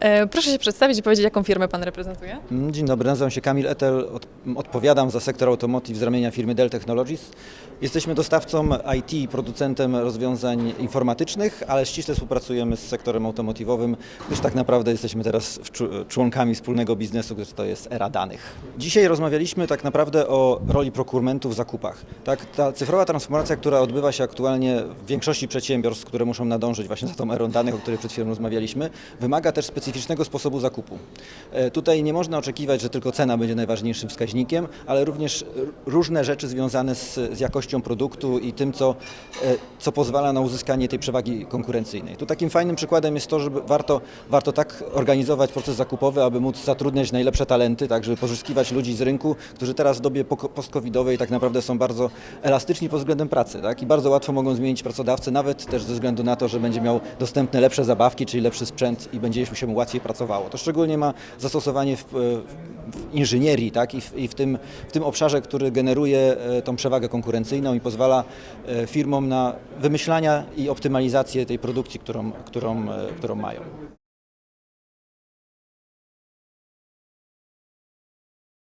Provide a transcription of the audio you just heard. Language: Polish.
E, Proszę się przedstawić i powiedzieć, jaką firmę Pan reprezentuje. Mm, Dzień dobry, nazywam się Kamil Etel, od, odpowiadam za sektor automotive z ramienia firmy Dell Technologies. Jesteśmy dostawcą IT i producentem rozwiązań informatycznych, ale ściśle współpracujemy z sektorem automotivowym, gdyż tak naprawdę jesteśmy teraz członkami wspólnego biznesu, gdyż to jest era danych. Dzisiaj rozmawialiśmy tak naprawdę o roli procurementu w zakupach. Tak, ta cyfrowa transformacja, która odbywa się aktualnie w większości przedsiębiorstw, które muszą nadążyć właśnie za tą erą danych, o której przed chwilą rozmawialiśmy, wymaga też specyficznego sposobu zakupu. E, Tutaj nie można oczekiwać, że tylko cena będzie najważniejszym wskaźnikiem, ale również różne rzeczy związane z, z jakością produktu i tym, co, e, co pozwala na uzyskanie tej przewagi konkurencyjnej. Tu takim fajnym przykładem jest to, że warto, warto tak organizować proces zakupowy, aby móc zatrudniać najlepsze talenty, tak żeby pozyskiwać ludzi z rynku, którzy teraz w dobie post-covidowej tak naprawdę są bardzo elastyczni pod względem pracy tak? i bardzo łatwo mogą zmienić pracodawcę, nawet też ze względu na to, że będzie miał dostępne lepsze zabawki, czyli lepszy sprzęt i będzie się mu łatwiej pracowało. To szczególnie ma zastosowanie w, w inżynierii tak? I, w, i w, tym, w tym obszarze, który generuje e, tą przewagę konkurencyjną i pozwala e, firmom na wymyślania i optymalizację tej produkcji, którą, którą, e, którą mają.